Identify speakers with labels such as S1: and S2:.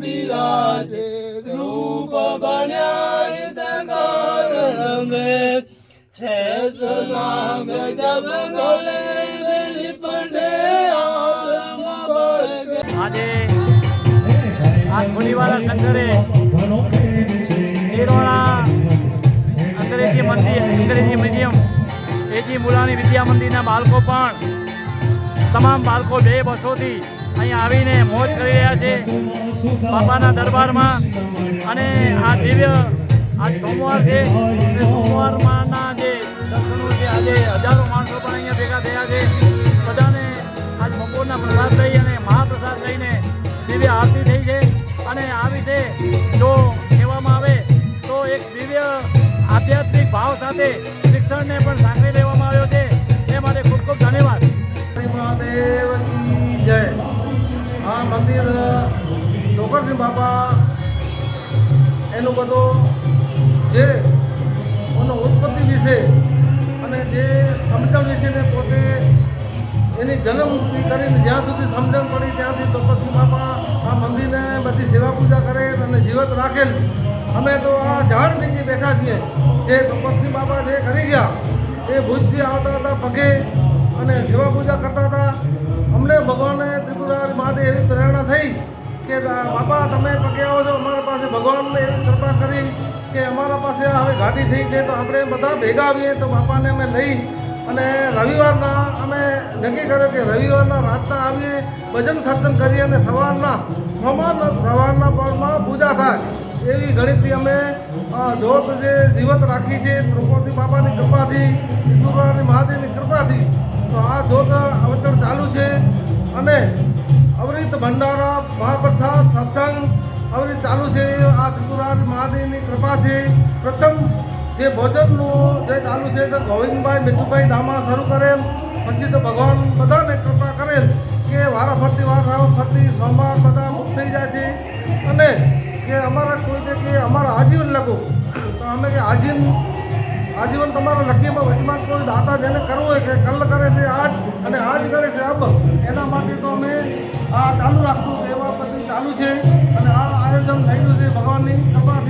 S1: બિરાજે રૂપ બન્યા કારણ છે નામ જબ ગોલે લિપટે
S2: આજે આ શંકરે નિરોણા અંગ્રેજી મંદિર, અંગ્રેજી મ્યુઝિયમ, એજી મુલાની વિદ્યા મંદિરના બાળકો પણ, તમામ બાળકો બે બસોથી અહીં આવીને મોજ કરી રહ્યા છે બાપાના દરબારમાં. અને આ દિવ્ય આજ સોમવાર છે. સોમવારમાંના જે દર્શનો છે, આજે હજારો માણસો પણ અહીંયા ભેગા થયા છે. બધાને આજ બપોરના પ્રસાદ લઈ અને મહાપ્રસાદ લઈને દિવ્ય આરતી થઈ છે. અને આ વિશે જો કહેવામાં આવે તો એક દિવ્ય આધ્યાત્મિક ભાવ સાથે શિક્ષણને પણ સાંકળી લેવામાં આવ્યો
S3: મંદિર, ડોકરસિંહ બાપા એનું બધું જે એનો ઉત્પત્તિ વિશે અને જે સમજણ વિશે ને પોતે એની જન્મથી કરીને જ્યાં સુધી સમજણ પડી, ત્યાંથી ડોકરસિંહ બાપા આ મંદિરને બધી સેવા પૂજા કરે અને જીવત રાખેલ. અમે તો આ ઝાડ નીચે બેઠા છીએ. જે ડોકરસિંહ બાપા જે કરી ગયા, એ ભુજથી આવતા હતા પગે અને સેવા પૂજા કરતા હતા. અમને ભગવાને ત્રિપુરારી એવી પ્રેરણા થઈ કે બાપા, તમે પગે આવો છો અમારા પાસે ભગવાનને એવી કૃપા કરી કે અમારા પાસે હવે ગાડી થઈ છે તો આપણે બધા ભેગા આવીએ. તો બાપાને અમે લઈ અને રવિવારના અમે નક્કી કર્યું કે રવિવારના રાતના આવીએ, ભજન સત્સંગ કરીએ અને સવારના સવારના સવારના પરમાં પૂજા થાય. એવી ગણિતથી અમે જોત જે જીવત રાખી છે ત્રિપુરારી બાપાની કૃપાથી ત્રિપુરારી મહાદેવની કૃપાથી. તો આ જોત અવતર ચાલુ છે અને અવરિત ભંડારા, મહાપ્રસાદ, સત્સંગ અવરિત ચાલુ છે. આ ત્રિપુરારી મહાદેવની કૃપાથી પ્રથમ જે ભોજનનું જે ચાલુ છે તો ગોવિંદભાઈ મિઠુભાઈ ડામા શરૂ કરેલ. પછી તો ભગવાન બધાને કૃપા કરેલ કે વારા ફરતી, વાર ફરતી, સોમવાર બધા મુક્ત થઈ જાય છે. અને કે અમારા કોઈ કે અમારા આજીવન લખો. તો અમે કે આજીવન આજીવન તમારા લખીમાં વચમાં કોઈ દાતા જેને કરવું હોય કે કલ કરે છે આજ અને આજ કરે છે અબ, એના માટે તો અમે આ ચાલુ રાખશું એવા બધી ચાલુ છે અને આ આયોજન થયેલું છે ભગવાનની કૃપાથી